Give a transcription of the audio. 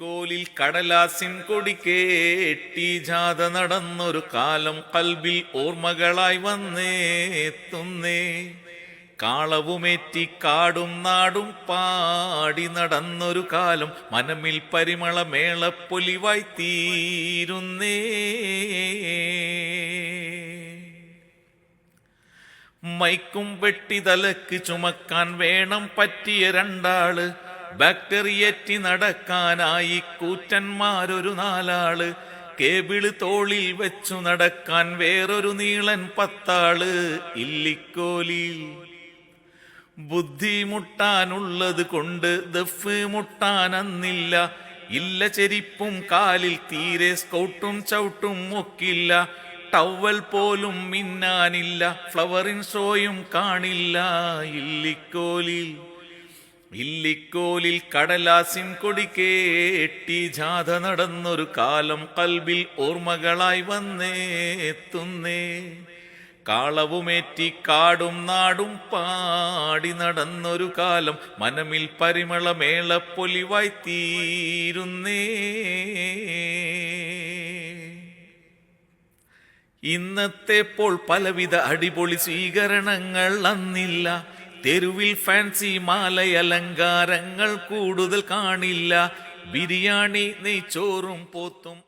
ഇല്ലിക്കോലിൽ കടലാസിൻ കൊടി കേട്ടി ജാഥ നടന്നൊരു കാലം കൽബിൽ ഓർമ്മകളായി വന്നേത്തുന്നേ. കാളവുമേറ്റി കാടും നാടും പാടി നടന്നൊരു കാലം മനമിൽ പരിമള മേളപ്പൊലിവായി തീരുന്നേ മൈക്കും വെട്ടി തലക്ക് ചുമക്കാൻ വേണം പറ്റിയ രണ്ടാൾ ബാക്ടറിയേറ്റി നടക്കാനായി കൂറ്റന്മാരൊരു നാലാൾ കേബിൾ തോളിൽ വെച്ചു നടക്കാൻ വേറൊരു നീളൻ പത്താൾ ഇല്ലിക്കോലിൽ ബുദ്ധിമുട്ടാനുള്ളത് കൊണ്ട് ദഫ് മുട്ടാനന്നില്ല ഇല്ല ചെരിപ്പും കാലിൽ തീരെ സ്കൗട്ടും ചവിട്ടും ഒക്കില്ല ടവൽ പോലും മിന്നാനില്ല ഫ്ലവറിൻ ഷോയും കാണില്ല ഇല്ലിക്കോലിൽ ഇല്ലിക്കോലിൽ കടലാസിൻ കൊടി കേട്ടി ജാഥ നടന്നൊരു കാലം കൽബിൽ ഓർമ്മകളായി വന്നേത്തുന്നേ കാളവുമേറ്റി കാടും നാടും പാടി നടന്നൊരു കാലം മനമിൽ പരിമള മേളപ്പൊലിവായി തീരുന്നേ. ഇന്നത്തെ പോൾ പലവിധ അടിപൊളി സ്വീകരണങ്ങൾ അന്നില്ല. തെരുവിൽ ഫാൻസി മാലയലങ്കാരങ്ങൾ കൂടുതൽ കാണില്ല. ബിരിയാണി നെയ്ച്ചോറും പോത്തും